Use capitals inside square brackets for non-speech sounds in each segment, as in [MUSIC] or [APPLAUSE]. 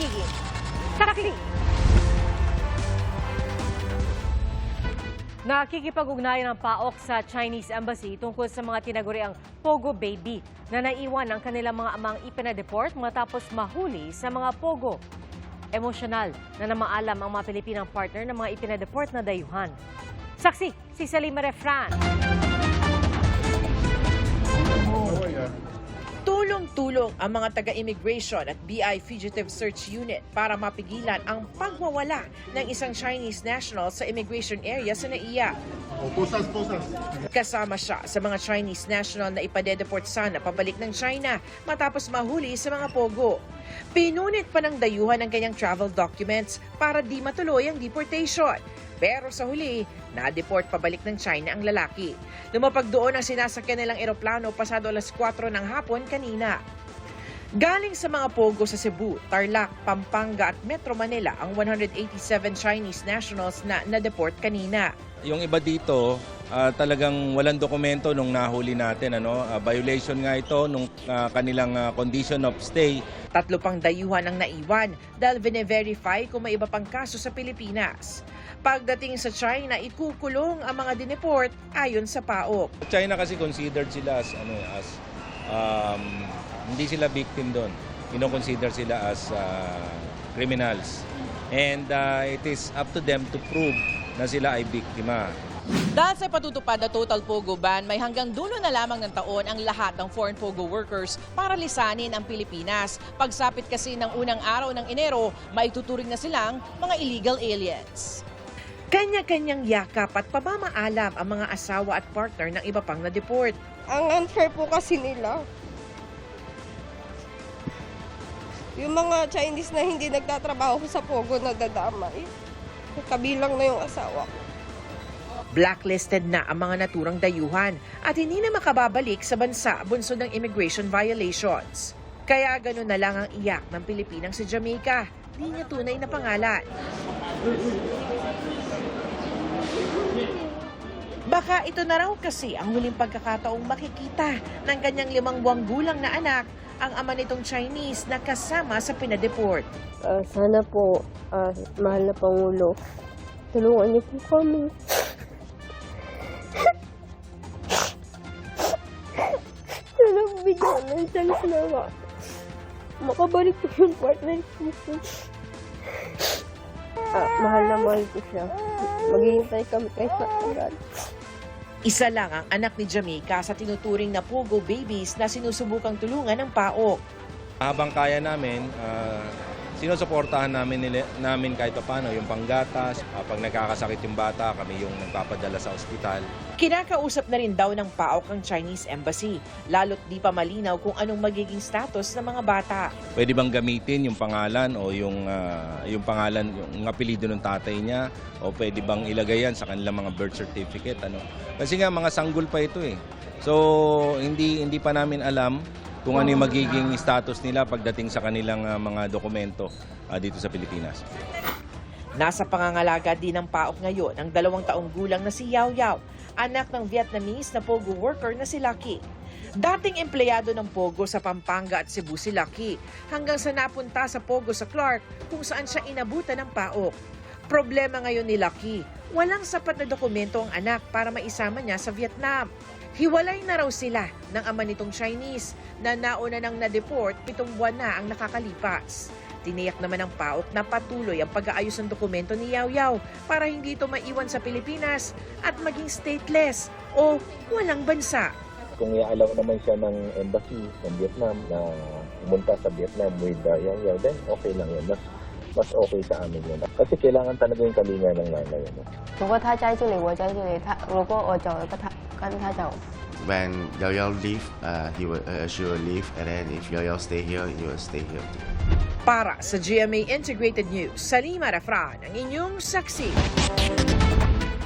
magiging saksi. Nakikipag-ugnayan ng PAOK sa Chinese Embassy tungkol sa mga tinaguriang Pogo Baby na naiwan ng kanilang mga amang ipinadeport matapos mahuli sa mga Pogo. Emosyonal na namaalam ang mga Pilipinang partner ng mga ipinadeport na dayuhan. Saksi, si Salima Refran. Tulong-tulong ang mga taga-immigration at BI Fugitive Search Unit para mapigilan ang pagwawala ng isang Chinese national sa immigration area sa NAIA. Posas, posas. Kasama siya sa mga Chinese national na ipadedeport sana pabalik ng China matapos mahuli sa mga pogo. Pinunit pa ng dayuhan ang kanyang travel documents para di matuloy ang deportation. Pero sa huli, na-deport pabalik ng China ang lalaki. Lumapag doon ang sinasakyan nilang eroplano pasado alas 4 ng hapon kanina. Galing sa mga pogo sa Cebu, Tarlac, Pampanga at Metro Manila ang 187 Chinese nationals na na-deport kanina. Yung iba dito, ah, talagang walang dokumento nung nahuli natin. Ano? Ah, violation nga ito nung ah, kanilang ah, condition of stay. Tatlo pang dayuhan ang naiwan dahil vine-verify kung may iba pang kaso sa Pilipinas. Pagdating sa China, ikukulong ang mga dineport ayon sa PAOK. China kasi considered sila as, ano, as um, hindi sila victim doon. Kino-consider sila as ah, criminals. And ah, it is up to them to prove na sila ay biktima. Dahil sa patutupad na total pogo ban, may hanggang dulo na lamang ng taon ang lahat ng foreign pogo workers para lisanin ang Pilipinas. Pagsapit kasi ng unang araw ng Enero, maituturing na silang mga illegal aliens. Kanya-kanyang yakap at pamamaalam ang mga asawa at partner ng iba pang na-deport. Ang unfair po kasi nila. Yung mga Chinese na hindi nagtatrabaho sa Pogo na dadamay. Kabilang na yung asawa ko. Blacklisted na ang mga naturang dayuhan at hindi na makababalik sa bansa bunsod ng immigration violations. Kaya gano'n na lang ang iyak ng Pilipinang si Jamaica. Di niya tunay na pangalan. Baka ito na raw kasi ang huling pagkakataong makikita ng kanyang limang buwang gulang na anak ang ama nitong Chinese na kasama sa pinadeport. Ah, sana po, ah, mahal na Pangulo, tulungan niyo po kami. sana bigyan ng chance na ma makabalik po yung partner ko. Ah, mahal na mahal ko siya. Maghihintay kami kahit matagal. Isa lang ang anak ni Jamaica sa tinuturing na Pogo babies na sinusubukang tulungan ng PAOK. Habang kaya namin, ah, sinusuportahan namin, nila, namin kahit pa paano yung panggatas. Ah, pag nagkakasakit yung bata, kami yung nagpapadala sa ospital. Kinakausap na rin daw ng PAOK ang Chinese Embassy, lalo't di pa malinaw kung anong magiging status ng mga bata. Pwede bang gamitin yung pangalan o yung ah, yung pangalan yung apelyido ng tatay niya o pwede bang ilagay yan sa kanilang mga birth certificate ano? Kasi nga mga sanggol pa ito eh. So hindi hindi pa namin alam kung ano yung magiging status nila pagdating sa kanilang ah, mga dokumento ah, dito sa Pilipinas. Nasa pangangalaga din ng PAOK ngayon ang dalawang taong gulang na si Yao Yao, anak ng Vietnamese na Pogo worker na si Lucky. Dating empleyado ng Pogo sa Pampanga at Cebu si Lucky hanggang sa napunta sa Pogo sa Clark kung saan siya inabutan ng PAOK. Problema ngayon ni Lucky, walang sapat na dokumento ang anak para maisama niya sa Vietnam. Hiwalay na raw sila ng ama nitong Chinese na nauna nang na-deport pitong buwan na ang nakakalipas. Tiniyak naman ng PAOK na patuloy ang pag-aayos ng dokumento ni Yao Yao para hindi ito maiwan sa Pilipinas at maging stateless o walang bansa. kung i-allow naman siya ng embassy ng Vietnam na pumunta sa Vietnam with uh, Yang Yang, then okay lang yun. Mas, mas okay sa amin yun. Kasi kailangan talaga yung kalinga ng nanay. No? 如果他在这里，我在这里；他如果我走了，跟他跟他走。 When Yao Yao leave, uh, he will, uh, she will leave, and then if Yao Yao stay here, he will stay here. Para sa GMA Integrated News, Salima Rafran, ang inyong saksi.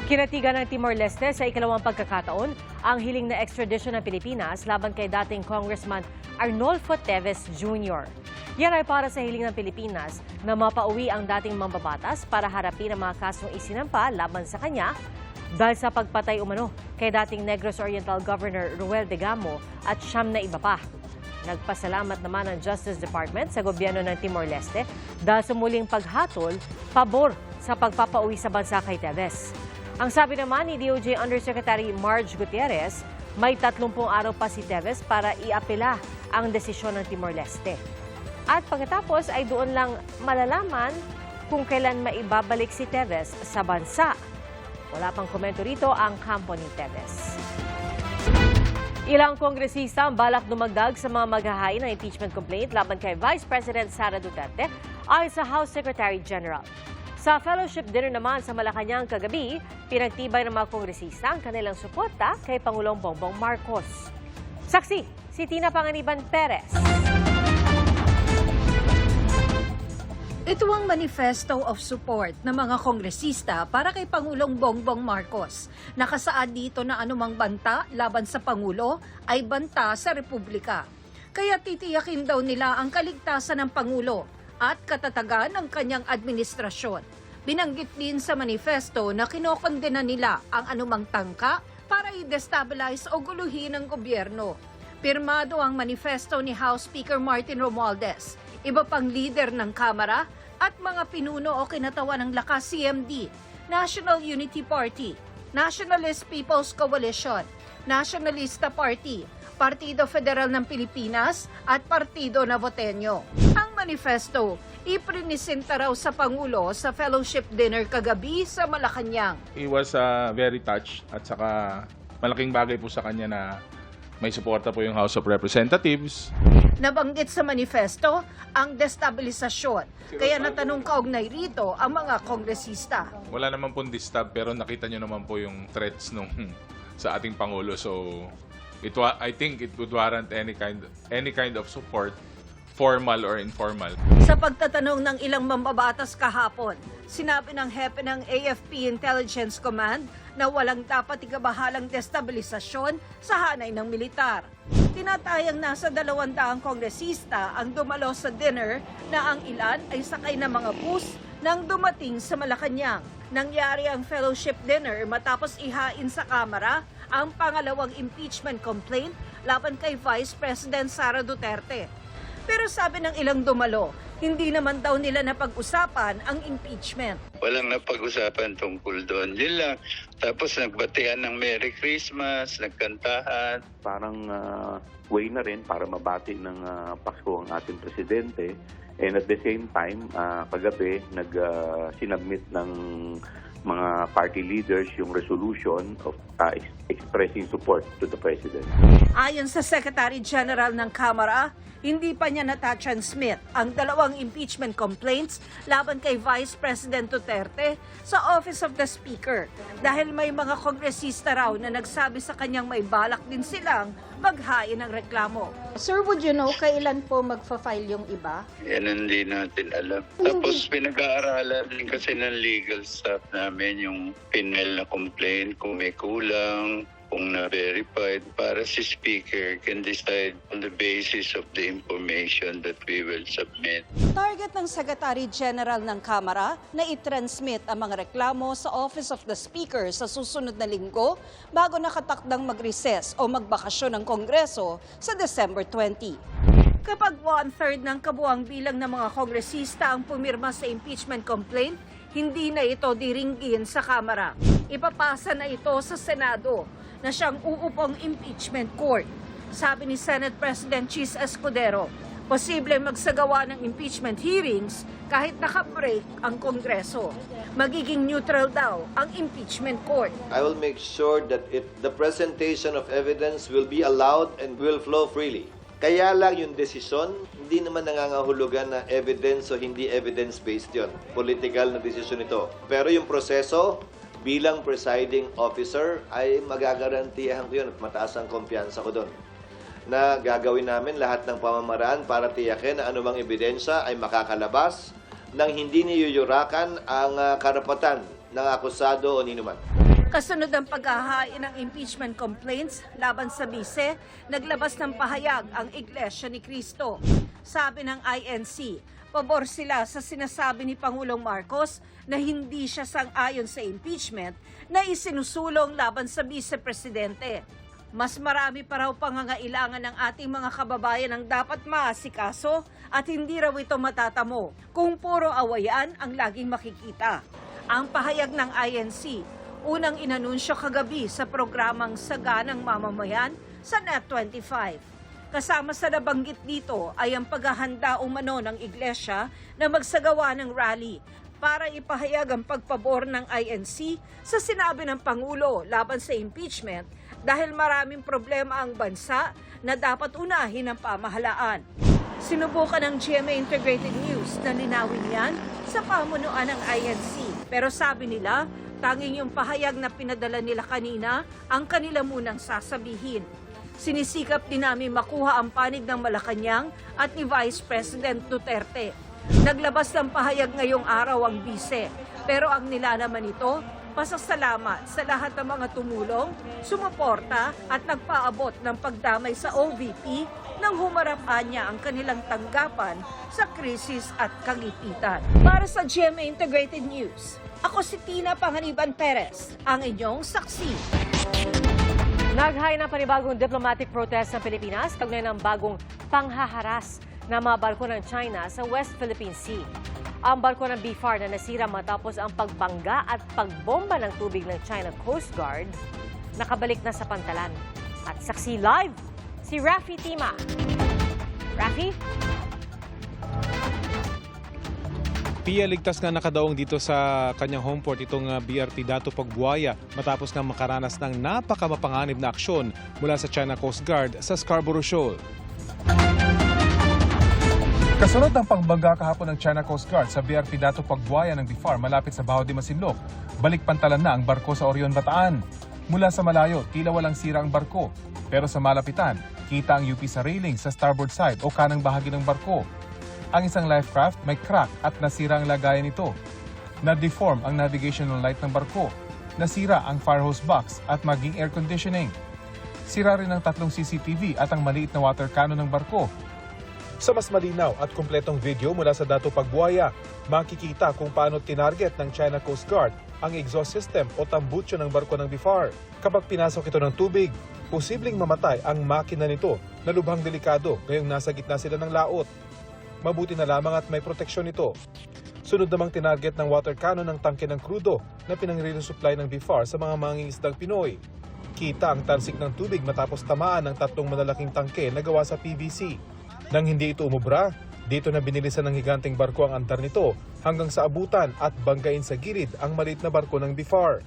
Kinatigan ng Timor-Leste sa ikalawang pagkakataon ang hiling na extradition ng Pilipinas laban kay dating Congressman Arnolfo Teves Jr. Yan ay para sa hiling ng Pilipinas na mapauwi ang dating mambabatas para harapin ang mga kasong isinampa laban sa kanya dahil sa pagpatay umano kay dating Negros Oriental Governor Ruel de Gamo at siyam na iba pa. Nagpasalamat naman ang Justice Department sa gobyerno ng Timor-Leste dahil sa muling paghatol pabor sa pagpapauwi sa bansa kay Teves. Ang sabi naman ni DOJ Undersecretary Marge Gutierrez, may 30 araw pa si Teves para iapela ang desisyon ng Timor-Leste. At pagkatapos ay doon lang malalaman kung kailan maibabalik si Teves sa bansa. Wala pang komento rito ang kampo ni Teves. Ilang kongresista ang balak dumagdag sa mga maghahain ng impeachment complaint laban kay Vice President Sara Duterte ayon sa House Secretary General. Sa fellowship dinner naman sa Malacanang kagabi, pinagtibay ng mga kongresista ang kanilang suporta kay Pangulong Bongbong Marcos. Saksi, si Tina Panganiban Perez. Ito ang manifesto of support ng mga kongresista para kay Pangulong Bongbong Marcos. Nakasaad dito na anumang banta laban sa Pangulo ay banta sa Republika. Kaya titiyakin daw nila ang kaligtasan ng Pangulo at katatagan ng kanyang administrasyon. Binanggit din sa manifesto na kinokondena nila ang anumang tangka para i-destabilize o guluhin ang gobyerno. Pirmado ang manifesto ni House Speaker Martin Romualdez, iba pang leader ng Kamara at mga pinuno o kinatawan ng lakas CMD, National Unity Party, Nationalist People's Coalition, Nationalista Party, Partido Federal ng Pilipinas at Partido Navoteño. Ang manifesto, iprinisenta raw sa Pangulo sa fellowship dinner kagabi sa Malacanang. He was uh, very touched at saka malaking bagay po sa kanya na may suporta po yung House of Representatives. Nabanggit sa manifesto ang destabilisasyon. Kaya natanong kaugnay rito ang mga kongresista. Wala naman pong disturb pero nakita nyo naman po yung threats nung [LAUGHS] sa ating Pangulo. So it I think it would warrant any kind any kind of support formal or informal. Sa pagtatanong ng ilang mambabatas kahapon, sinabi ng hepe ng AFP Intelligence Command na walang dapat ikabahalang destabilisasyon sa hanay ng militar. Tinatayang nasa dalawang daang kongresista ang dumalo sa dinner na ang ilan ay sakay ng mga bus nang dumating sa Malacanang. Nangyari ang fellowship dinner matapos ihain sa Kamara ang pangalawang impeachment complaint laban kay Vice President Sara Duterte. Pero sabi ng ilang dumalo, hindi naman daw nila napag-usapan ang impeachment. Walang napag-usapan tungkol doon. Yun lang. Tapos nagbatean ng Merry Christmas, nagkantahan. parang ah, way na rin para mabati ng ah, Pasko ang ating presidente. And at the same time, ah, kagabi, nag-sinubmit ng mga party leaders yung resolution of ex- expressing support to the president. Ayon sa Secretary General ng Kamara, hindi pa niya natatransmit ang dalawang impeachment complaints laban kay Vice President Duterte sa Office of the Speaker dahil may mga kongresista raw na nagsabi sa kanyang may balak din silang maghain ng reklamo. Sir, would you know kailan po magfa-file yung iba? Yan ang hindi natin alam. Tapos pinag-aaralan din kasi ng legal staff namin yung pinel na complaint kung may kulang, kung na-verified para si speaker can decide on the basis of the information that we will submit. Target ng Secretary General ng Kamara na i-transmit ang mga reklamo sa Office of the Speaker sa susunod na linggo bago nakatakdang mag-recess o magbakasyon ng Kongreso sa December 20. Kapag one-third ng kabuang bilang ng mga kongresista ang pumirma sa impeachment complaint, hindi na ito diringgin sa Kamara. Ipapasa na ito sa Senado na siyang uupong impeachment court. Sabi ni Senate President Chis Escudero, posible magsagawa ng impeachment hearings kahit nakabreak ang Kongreso. Magiging neutral daw ang impeachment court. I will make sure that it, the presentation of evidence will be allowed and will flow freely. Kaya lang yung desisyon, hindi naman nangangahulugan na evidence o hindi evidence-based yon. Political na desisyon ito. Pero yung proseso, bilang presiding officer, ay magagarantiyahan ko yun at mataas ang kumpiyansa ko doon na gagawin namin lahat ng pamamaraan para tiyakin na anumang ebidensya ay makakalabas nang hindi niyuyurakan ang ah, karapatan ng akusado o ninuman. Kasunod ng paghahain ng impeachment complaints laban sa bise, naglabas ng pahayag ang Iglesia ni Cristo. Sabi ng INC, pabor sila sa sinasabi ni Pangulong Marcos na hindi siya sang-ayon sa impeachment na isinusulong laban sa vice-presidente. Mas marami pa raw pangangailangan ng ating mga kababayan ang dapat maasikaso at hindi raw ito matatamo kung puro awayan ang laging makikita. Ang pahayag ng INC, unang inanunsyo kagabi sa programang Saganang Mamamayan sa Net25. Kasama sa nabanggit dito ay ang paghahanda umano ng iglesia na magsagawa ng rally para ipahayag ang pagpabor ng INC sa sinabi ng Pangulo laban sa impeachment dahil maraming problema ang bansa na dapat unahin ng pamahalaan. Sinubukan ng GMA Integrated News na linawin yan sa pamunuan ng INC. Pero sabi nila, tanging yung pahayag na pinadala nila kanina ang kanila munang sasabihin. Sinisikap din namin makuha ang panig ng Malacanang at ni Vice President Duterte. Naglabas ng pahayag ngayong araw ang bise, pero ang nilalaman nito, pasasalamat sa lahat ng mga tumulong, sumuporta at nagpaabot ng pagdamay sa OVP nang humarap niya ang kanilang tanggapan sa krisis at kagipitan. Para sa GMA Integrated News, ako si Tina Panganiban Perez, ang inyong saksi. Naghay ng panibagong diplomatic protest ng Pilipinas kaugnay ng bagong panghaharas ng mga barko ng China sa West Philippine Sea. Ang barko ng BFAR na nasira matapos ang pagbangga at pagbomba ng tubig ng China Coast Guard, nakabalik na sa pantalan. At saksi live, si Rafi Tima. Rafi? Pia ligtas nga nakadaong dito sa kanyang home port itong uh, BRP Dato Pagbuaya matapos nga makaranas ng napakamapanganib na aksyon mula sa China Coast Guard sa Scarborough Shoal. Kasunod ng pangbangga kahapon ng China Coast Guard sa BRP Dato Pagbuaya ng BIFAR malapit sa Baho de Masinloc, balik pantalan na ang barko sa Orion Bataan. Mula sa malayo, tila walang sira ang barko. Pero sa malapitan, kita ang UP sa railing sa starboard side o kanang bahagi ng barko. Ang isang life craft may crack at nasira ang lagayan nito. Na-deform ang navigational light ng barko. Nasira ang fire hose box at maging air conditioning. Sira rin ang tatlong CCTV at ang maliit na water cannon ng barko. Sa mas malinaw at kumpletong video mula sa Dato Pagbuaya, makikita kung paano tinarget ng China Coast Guard ang exhaust system o tambucho ng barko ng BIFAR. Kapag pinasok ito ng tubig, posibleng mamatay ang makina nito na lubhang delikado ngayong nasa gitna sila ng laot. Mabuti na lamang at may proteksyon ito. Sunod namang tinarget ng water cannon ng tangke ng krudo na pinangre supply ng BIFAR sa mga mangingisdang Pinoy. Kita ang tansik ng tubig matapos tamaan ng tatlong malalaking tangke na gawa sa PVC. Nang hindi ito umubra, dito na binilisan ng higanteng barko ang antar nito hanggang sa abutan at banggain sa gilid ang maliit na barko ng BIFAR.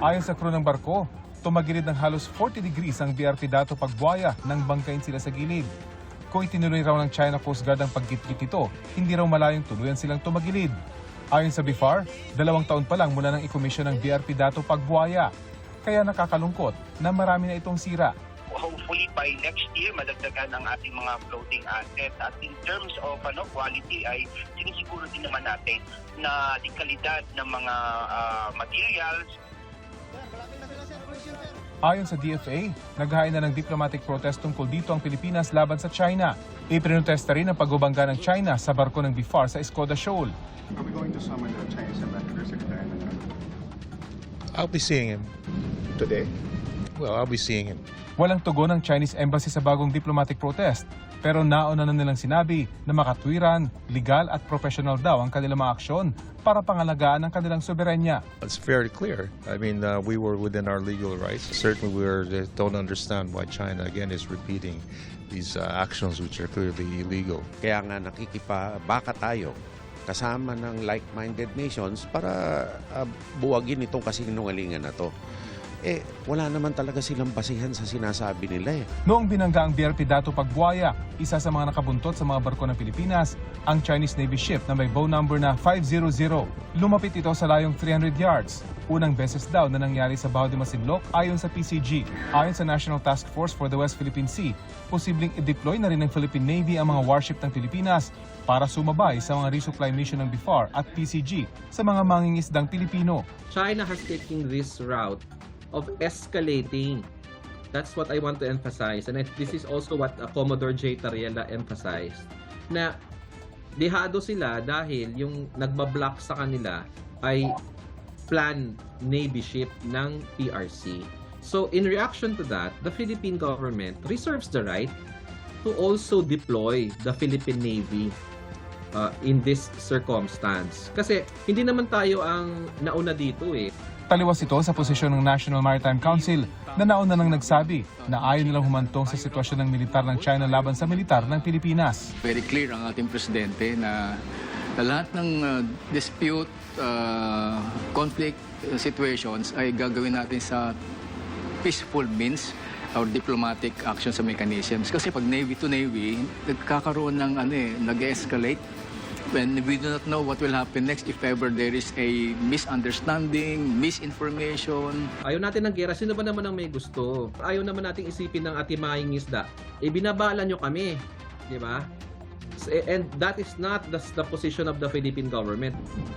Ayon sa crew ng barko, tumagilid ng halos 40 degrees ang BRP Dato Pagbuaya nang bangkain sila sa gilid. Kung itinuloy raw ng China Coast Guard ang paggitgit nito, hindi raw malayong tuluyan silang tumagilid. Ayon sa BIFAR, dalawang taon pa lang mula nang ikomisyon ng BRP Dato Pagbuaya. Kaya nakakalungkot na marami na itong sira. hopefully by next year madagdagan ang ating mga floating assets at in terms of ano quality ay sinisiguro din naman natin na di kalidad ng mga ah, materials Ayon sa DFA, naghain na ng diplomatic protest tungkol dito ang Pilipinas laban sa China. Ipinotesta rin ang pagbabangga ng China sa barko ng BIFAR sa Escoda Shoal. Are we going to summon the Chinese ambassador, Secretary? I'll be seeing him. Today? Well, I'll be seeing him. Walang tugon ng Chinese Embassy sa bagong diplomatic protest. Pero nauna na nilang sinabi na makatwiran, legal at professional daw ang kanilang mga aksyon para pangalagaan ang kanilang soberanya. It's very clear. I mean, uh, we were within our legal rights. Certainly, we are, don't understand why China again is repeating these uh, actions which are clearly illegal. Kaya nga nakikipabaka tayo kasama ng like-minded nations para uh, buwagin itong kasinungalingan na to. Eh, wala naman talaga silang basihan sa sinasabi nila eh. Noong binangga ang BRP Dato Pagbuaya, isa sa mga nakabuntot sa mga barko ng Pilipinas, ang Chinese Navy ship na may bow number na 500. Lumapit ito sa layong 300 yards. Unang beses daw na nangyari sa Baho de Masinloc ayon sa PCG. Ayon sa National Task Force for the West Philippine Sea, posibleng i-deploy na rin ng Philippine Navy ang mga warship ng Pilipinas para sumabay sa mga resupply mission ng BIFAR at PCG sa mga mangingisdang Pilipino. China has taken this route of escalating. That's what I want to emphasize. And this is also what uh, Commodore J. Tariela emphasized. Na dehado sila dahil yung nagbablock sa kanila ay planned Navy ship ng PRC. So in reaction to that, the Philippine government reserves the right to also deploy the Philippine Navy uh, in this circumstance. Kasi hindi naman tayo ang nauna dito eh. Taliwas ito sa posisyon ng National Maritime Council na nauna nang nagsabi na ayaw nilang humantong sa sitwasyon ng militar ng China laban sa militar ng Pilipinas. Very clear ang ating presidente na, na lahat ng uh, dispute, uh, conflict uh, situations ay gagawin natin sa peaceful means or diplomatic actions sa mechanisms. Kasi pag Navy to Navy, nagkakaroon ng ano eh, nag-escalate when we do not know what will happen next if ever there is a misunderstanding, misinformation. Ayaw natin ng gera, sino ba naman ang may gusto? Ayaw naman nating isipin ng ating mahing isda. E binabala nyo kami, di ba? S- And that is not the, the position of the Philippine government.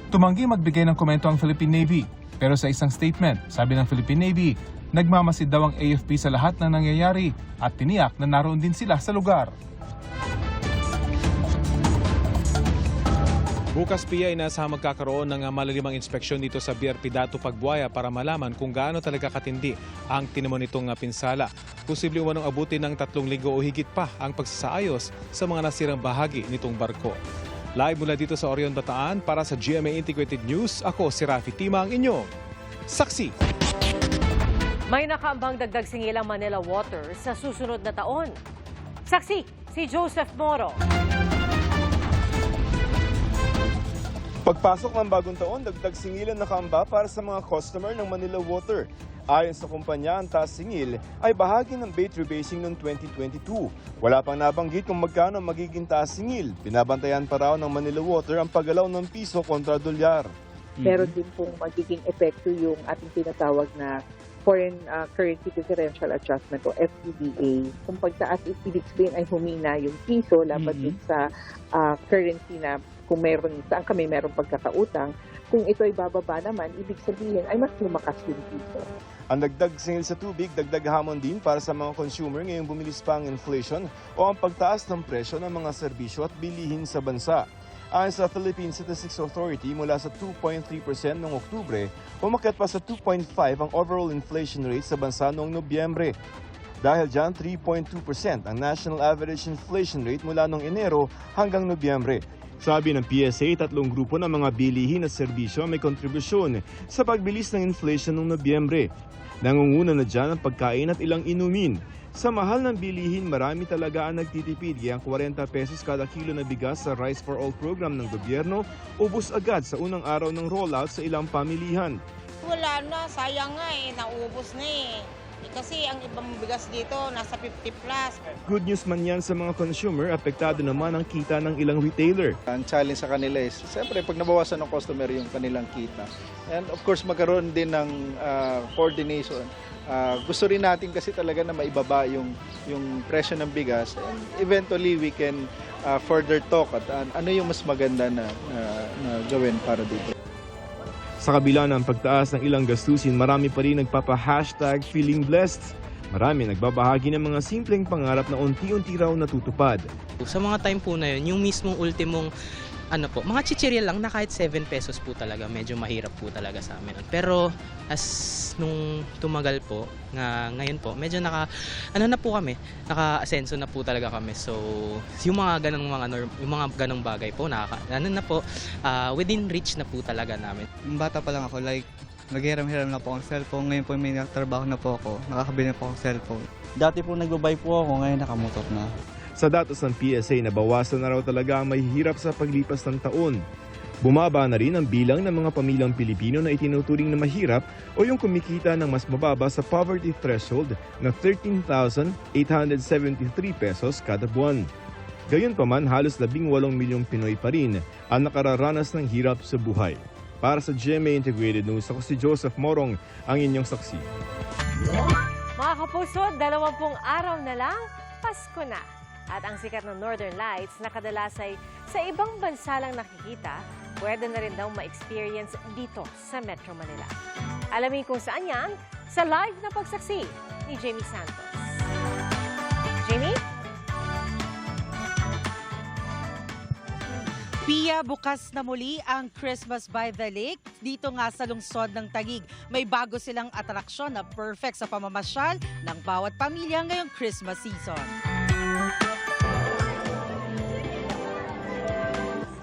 Tumanggi magbigay ng komento ang Philippine Navy. Pero sa isang statement, sabi ng Philippine Navy, nagmamasid daw ang AFP sa lahat ng nangyayari at tiniyak na naroon din sila sa lugar. Bukas piya inasahang magkakaroon ng malalimang inspeksyon dito sa BRP Dato Pagbuaya para malaman kung gaano talaga katindi ang tinamo nitong ah, pinsala. Posible umanong abutin ng tatlong linggo o higit pa ang pagsasaayos sa mga nasirang bahagi nitong barko. Live mula dito sa Orion Bataan para sa GMA Integrated News, ako si Rafi Tima ang inyong saksi. May nakaambang dagdag singilang Manila Water sa susunod na taon. Saksi, si Joseph Moro. Pagpasok ng bagong taon, dagdag singilan na kaamba para sa mga customer ng Manila Water. Ayon sa kumpanya, ang taas singil ay bahagi ng bait rebasing noong 2022. Wala pang nabanggit kung magkano magiging taas singil. Binabantayan pa raw ng Manila Water ang paggalaw ng piso kontra dolyar. Meron din pong magiging epekto yung ating tinatawag na Foreign uh, Currency Differential Adjustment o FCDA. Kung pagtaas, ibig sabihin ay humina yung piso laban din sa uh, currency na kung meron, saan kami meron pagkakautang. Kung ito ay bababa naman, ibig sabihin ay mas lumakas yung piso. Ang dagdag singil sa tubig, dagdag hamon din para sa mga consumer ngayong bumilis pa ang inflation o ang pagtaas ng presyo ng mga serbisyo at bilihin sa bansa. Ayon sa Philippine Statistics Authority, mula sa 2.3% noong Oktubre, umakyat pa sa 2.5 ang overall inflation rate sa bansa noong Nobyembre. Dahil dyan, 3.2% ang national average inflation rate mula noong Enero hanggang Nobyembre. Sabi ng PSA, tatlong grupo ng mga bilihin at serbisyo may kontribusyon sa pagbilis ng inflation noong Nobyembre. Nangunguna na dyan ang pagkain at ilang inumin. Sa mahal ng bilihin, marami talaga ang nagtitipid. Kaya ang 40 pesos kada kilo na bigas sa Rice for All program ng gobyerno, ubos agad sa unang araw ng rollout sa ilang pamilihan. Wala na, sayang nga eh, naubos na eh. Eh, Kasi ang ibang bigas dito, nasa 50 plus. Good news man yan sa mga consumer, apektado naman ang kita ng ilang retailer. Ang challenge sa kanila is, siyempre, pag nabawasan ng customer yung kanilang kita. And of course, magkaroon din ng ah, coordination. Ah, gusto rin natin kasi talaga na maibaba yung, yung presyo ng bigas. And eventually, we can ah, further talk at ah, ano yung mas maganda na, na, na gawin para dito. Sa kabila ng pagtaas ng ilang gastusin, marami pa rin nagpapa-hashtag feeling blessed. Marami nagbabahagi ng mga simpleng pangarap na unti-unti raw natutupad. Sa mga time po na yun, yung mismong ultimong ano po, mga chichirya lang na kahit 7 pesos po talaga, medyo mahirap po talaga sa amin. Pero as nung tumagal po, nga ngayon po, medyo naka, ano na po kami, naka-asenso na po talaga kami. So, yung mga ganong mga norm, yung mga ganong bagay po, nakaka, ano na po, ah, within reach na po talaga namin. Bata pa lang ako, like, naghiram-hiram na po akong cellphone. Ngayon po may trabaho na po ako. Nakakabili na po akong cellphone. Dati po nagbabay po ako, ngayon nakamotor na. Sa datos ng PSA, nabawasan na raw talaga ang mahihirap sa paglipas ng taon. Bumaba na rin ang bilang ng mga pamilyang Pilipino na itinuturing na mahirap o yung kumikita ng mas mababa sa poverty threshold na 13,873 pesos kada buwan. Gayunpaman, halos 18 milyong Pinoy pa rin ang nakararanas ng hirap sa buhay. Para sa GMA Integrated News, ako si Joseph Morong, ang inyong saksi. Mga kapuso, dalawampung araw na lang, Pasko na. At ang sikat ng Northern Lights na kadalas ay sa ibang bansa lang nakikita, pwede na rin daw ma-experience dito sa Metro Manila. Alamin kung saan yan sa live na pagsaksi ni Jamie Santos. Jamie? Pia, bukas na muli ang Christmas by the Lake dito nga sa lungsod ng Tagig. May bago silang atraksyon na perfect sa pamamasyal ng bawat pamilya ngayong Christmas season.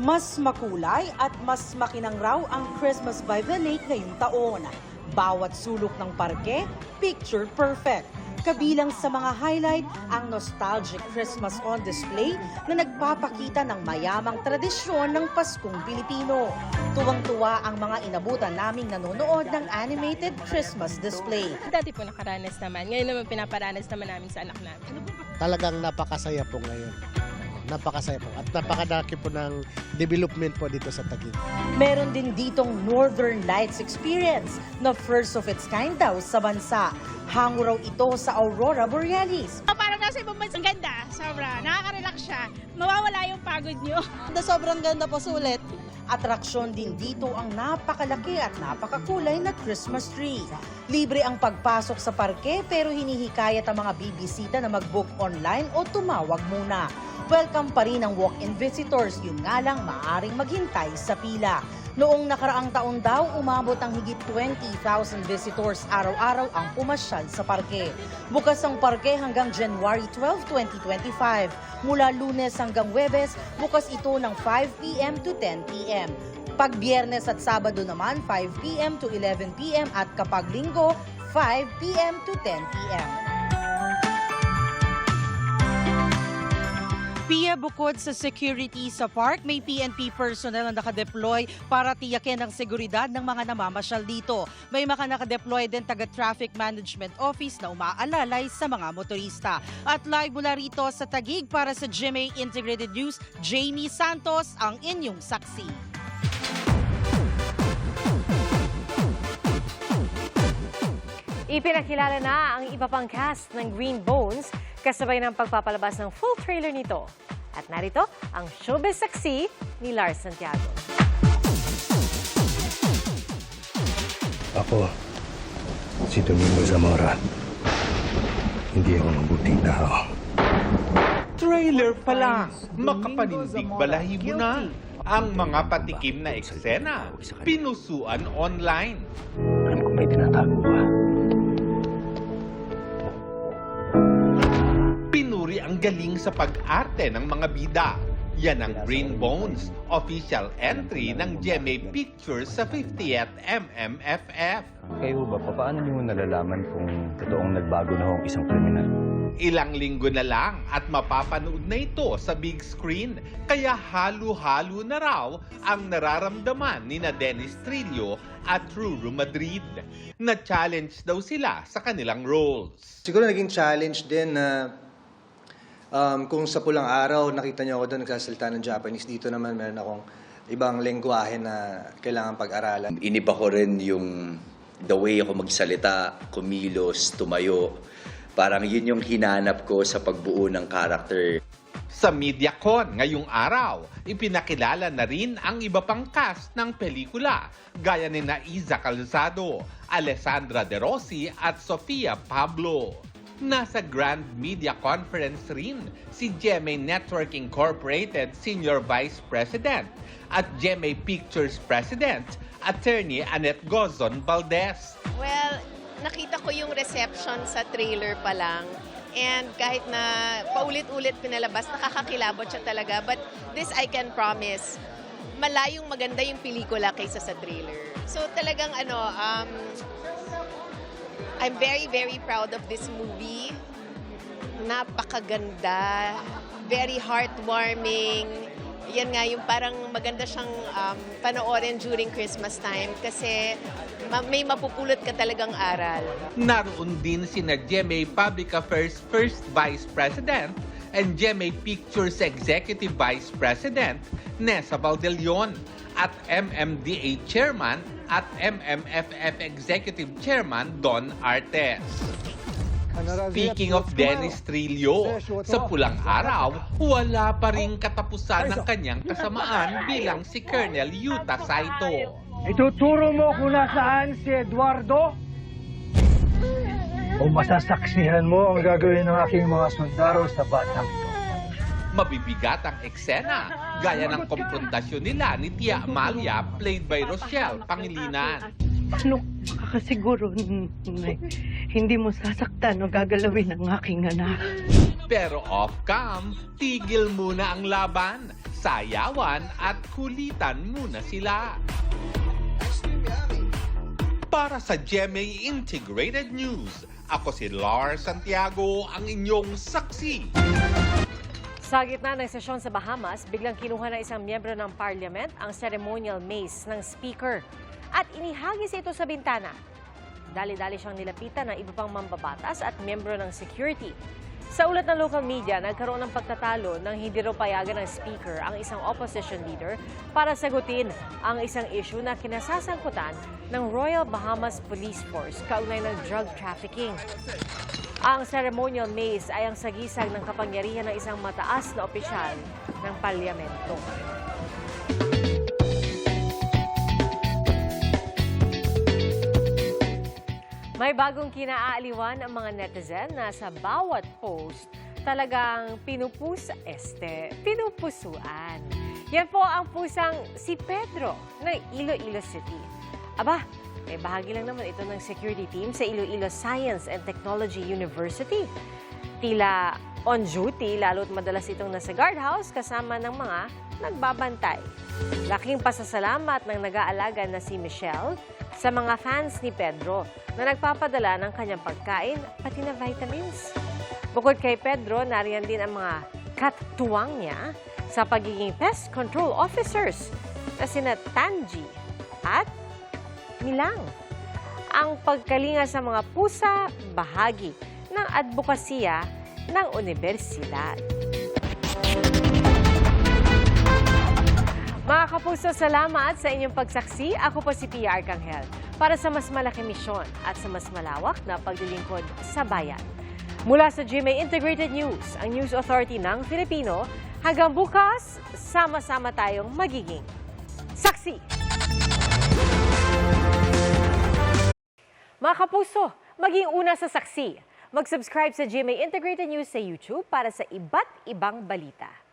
Mas makulay at mas makinang raw ang Christmas by the Lake ngayong taon. Bawat sulok ng parke, picture perfect. Kabilang sa mga highlight ang nostalgic Christmas on display na nagpapakita ng mayamang tradisyon ng Paskong Pilipino. Tuwang-tuwa ang mga inabutan naming nanonood ng animated Christmas display. Dati po nakaranas naman. Ngayon naman pinaparanas naman namin sa anak namin. talagang napakasaya po ngayon. Napakasaya po. At napakadaki po ng development po dito sa Taguig. Meron din ditong Northern Lights Experience na first of its kind daw sa bansa. Hango raw ito sa Aurora Borealis. Parang nasa ibang bansa. Ang ganda. Sobra. Nakaka-relax siya. Mawawala yung pagod nyo. [LAUGHS] Sobrang ganda po sulit. Atraksyon din dito ang napakalaki at napakakulay na Christmas tree. Libre ang pagpasok sa parke pero hinihikayat ang mga bibisita na mag-book online o tumawag muna. Welcome pa rin ang walk-in visitors, yun nga lang maaring maghintay sa pila. Noong nakaraang taon daw, umabot ang higit 20,000 visitors araw-araw ang pumasyal sa parke. Bukas ang parke hanggang January 12, 2025. Mula lunes hanggang webes, bukas ito ng 5 p.m. to 10 p.m. Pag biyernes at sabado naman, 5 p.m. to 11 p.m. at kapag linggo, 5 p.m. to 10 Pia, bukod sa security sa park, may PNP personnel na nakadeploy para tiyakin ang seguridad ng mga namamasyal dito. May mga nakadeploy din taga-traffic management office na umaalalay sa mga motorista. At live mula rito sa Tagig para sa GMA Integrated News, Jamie Santos ang inyong saksi. Ipinakilala na ang iba pang cast ng Green Bones kasabay ng pagpapalabas ng full trailer nito. At narito ang showbiz saksi ni Lars Santiago. Ako, si Domingo Zamora. Hindi ako mabuting tao. Trailer pa lang, makapanindig balahibo na. Ang mga patikim na eksena, pinusuan online. Alam ko may tinatago ka. Pinuri ang galing sa pag-arte ng mga bida. Yan ang Green Bones, official entry ng GMA Pictures sa 50th MMFF. Kayo ba, paano niyo nalalaman kung totoong nagbago na ang isang kriminal? Ilang linggo na lang at mapapanood na ito sa big screen. Kaya halo-halo na raw ang nararamdaman ni na Dennis Trillo at Ruru Madrid. Na-challenge daw sila sa kanilang roles. Siguro naging challenge din na um, kung sa pulang araw nakita niyo ako doon nagsasalita ng Japanese, dito naman meron akong ibang lengguwahe na kailangan pag-aralan. Iniba ko rin yung the way ako magsalita, kumilos, tumayo. Parang yun yung hinanap ko sa pagbuo ng character. Sa MediaCon ngayong araw, ipinakilala na rin ang iba pang cast ng pelikula gaya ni na Iza Calzado, Alessandra De Rossi at Sofia Pablo. Nasa Grand Media Conference rin si GMA Network Incorporated Senior Vice President at GMA Pictures President, Attorney Annette Gozon Valdez. Well, nakita ko yung reception sa trailer pa lang. And kahit na paulit-ulit pinalabas, nakakakilabot siya talaga. But this I can promise, malayong maganda yung pelikula kaysa sa trailer. So talagang ano, um, I'm very, very proud of this movie. Napakaganda, very heartwarming. Yan nga, yung parang maganda siyang um, panoorin during Christmas time kasi ma- may mapupulot ka talagang aral. Naroon din sina GMA Public Affairs First Vice President and GMA Pictures Executive Vice President Nessa Valdelion at MMDA Chairman at MMFF Executive Chairman Don Artes. Speaking of Dennis Trillo, sa pulang araw, wala pa rin katapusan ng kanyang kasamaan bilang si Colonel Yuta Saito. Ituturo mo kung nasaan si Eduardo? O masasaksihan mo ang gagawin ng aking mga sundaro sa batang ito? Mabibigat ang eksena, gaya ng komprontasyon nila ni Tia Amalia, played by Rochelle Pangilinan. Paano makakasiguro na hindi mo sasaktan o gagalawin ang aking anak? Pero off-cam, tigil muna ang laban. Sayawan at kulitan muna sila. Para sa GMA Integrated News, ako si Lars Santiago, ang inyong saksi. Sa gitna ng sesyon sa Bahamas, biglang kinuha ng isang miyembro ng parliament ang ceremonial mace ng speaker at inihagis ito sa bintana. Dali-dali siyang nilapitan ng iba pang mambabatas at miyembro ng security. Sa ulat ng local media, nagkaroon ng pagtatalo nang hindi raw payagan ng speaker ang isang opposition leader para sagutin ang isang issue na kinasasangkutan ng Royal Bahamas Police Force kaugnay ng drug trafficking. Ang ceremonial maze ay ang sagisag ng kapangyarihan ng isang mataas na opisyal ng parlamento. May bagong kinaaaliwan ang mga netizen na sa bawat post talagang pinupusa, este, pinupusuan. Yan po ang pusang si Pedro ng Iloilo City. Aba, may bahagi lang naman ito ng security team sa Iloilo Science and Technology University. Tila on duty, lalo't madalas itong nasa guardhouse kasama ng mga nagbabantay. Laking pasasalamat ng nag-aalaga na si Michelle sa mga fans ni Pedro na nagpapadala ng kanyang pagkain pati na vitamins. Bukod kay Pedro, nariyan din ang mga katuwang niya sa pagiging pest control officers na sina Tanji at Milang. Ang pagkalinga sa mga pusa, bahagi ng advokasya ng universidad. Mga kapuso, salamat sa inyong pagsaksi. Ako po si Pia Arcangel para sa mas malaki misyon at sa mas malawak na paglilingkod sa bayan. Mula sa GMA Integrated News, ang News Authority ng Filipino, hanggang bukas, sama-sama tayong magiging saksi. Mga kapuso, maging una sa saksi. Mag-subscribe sa GMA Integrated News sa YouTube para sa iba't ibang balita.